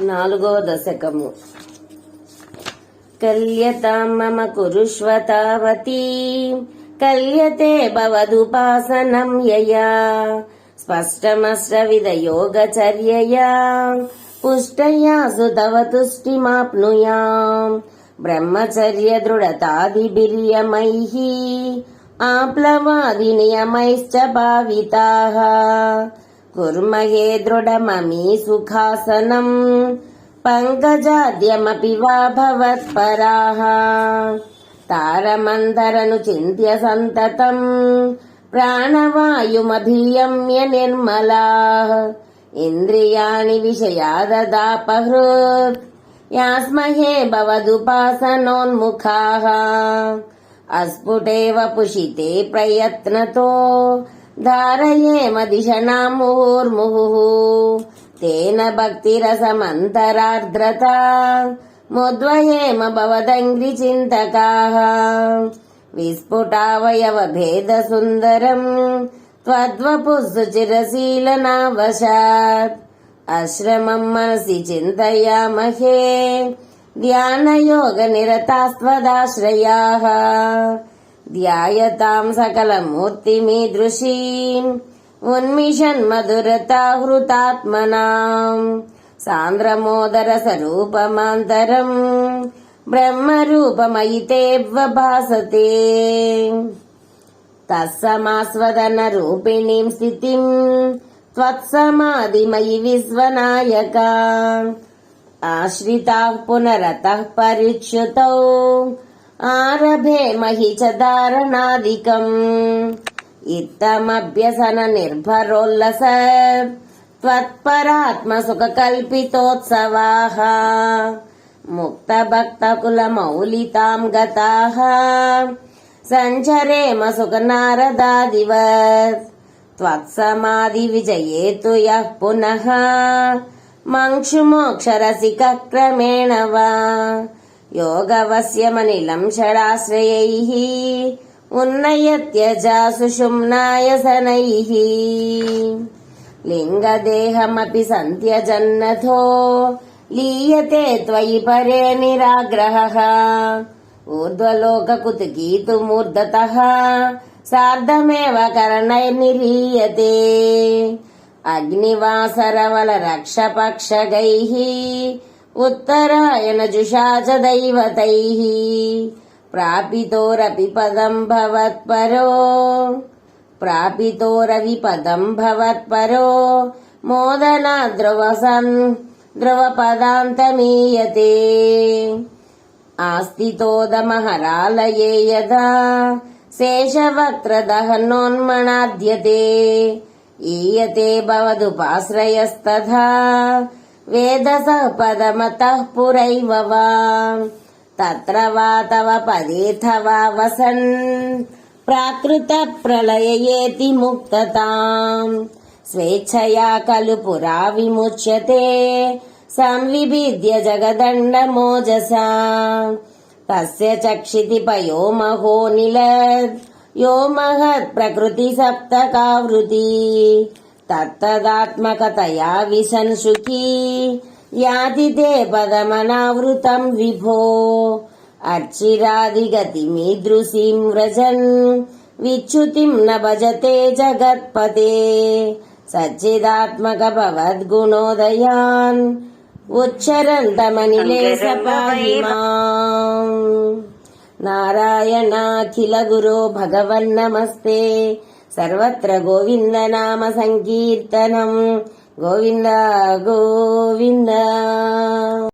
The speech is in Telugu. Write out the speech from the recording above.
నాలుగో దశకము. కల్యతాం మమ కురుష్వ తావతీ కల్యతే భవదుపాసనం యయా. స్పష్టమశ్రవిదయోగచర్యయా పుష్టయా సుతవ తుష్టిమాప్నుయాం. బ్రహ్మచర్య దృఢతాదిభిర్యమైః ఆప్లవాది నియమైశ్చ భావితాः. కుర్మహే దృఢమమీ సుఖాసనం పంకజాద్యమపి వా భవత్పరాः తారమంతరను చింత్య సంతతం ప్రాణవాయుమభియమ్య నిర్మలాः ఇంద్రియాణి విషయాదదాపహృత్ యాస్మహే భవదుపాసనోన్ముఖాः అస్ఫుటేవ పుషితే ప్రయత్నతో ధారయేమ దిశనాం ముహుర్ముహుः తేన భక్తిరసమంతరార్ద్రత. ముద్వయేమ భవదంగ్రి చింతకాः విస్ఫుటావయవ భేద సుందరం త్వద్వపుస్సు చిరశీలనావశాత్ అశ్రమం మనసి చింతయామహే ధ్యానయోగ నిరతాస్త్వదాశ్రయాः ధ్యాయతాం సకలమూర్తిమీదృశీం ఉన్మిషన్ మధురతాహృతాత్మనాం సాంద్రమోదర స్వరూపమాంతరం బ్రహ్మరూపమయితేవ్వ భాసతే తస్సమాస్వదన రూపిణీం స్థితిం త్వత్సమాధిమయి విశ్వనాయక. ఆశ్రితాः పునరతः పరిచ్యుతౌ. ఆరభే మహి చ దారణాదికम् ఇత్తమభ్యసన నిర్భరోల్లస త్వత్పరాత్మ సుఖ కల్పితోత్సవాः ముక్త భక్త కుల మౌలితాం గతాः సంచరేమ సుఖ నారదాదివత్ योगवस्यमनिलं षडाश्रयैः उन्नयत्यजा सुषुम्नायसनैः लिङ्गदेहमपि सन्त्यजन्नथो लीयते त्वयि परे निराग्रहः ऊर्ध्वलोककुतुकीतुमूर्धतः सार्धमेव करणैर्निरीयते अग्निवासरवलरक्षपक्षगैः రక్షపక్షగైः ఉత్తరాయణ జుషా చ దైవతైः ప్రాపితోరపి పదం భవత్పరో ప్రాపితోరవి పదం భవత్పరో మోదనా ధ్రువసన్ ధ్రువపదాంతమీయతే ఆస్థితోదమహరాలయే యదా శేషవక్రదహనోన్మణాద్యతే ఈయతే భవదుపాశ్రయస్తథా వేదసः పదమతः పురైవ వా తత్ర వా తవ పదేథ వా వసన్ ప్రాకృత ప్రళయయేతి ముక్తతాం స్వేచ్ఛయా ఖలు పురా విముచ్యతే సంవిభిద్య జగదండమోజసా తస్య చక్షితి పయో తత్తదాత్మకతయా విశన్ సుఖీ యాతి పదమనావృతం విభో. అర్చిరాదిగతిమీదృశీం వ్రజన్ విచ్యుతిం న భజతే జగత్పతే. సచ్చిదాత్మక భవద్గుణోదయాన్ ఉచ్చరంతమనిలేశ పాహి మాం నారాయణాఖిల గురో భగవన్నమస్తే సర్వత్ర గోవింద నామ సంకీర్తనం. గోవింద గోవింద.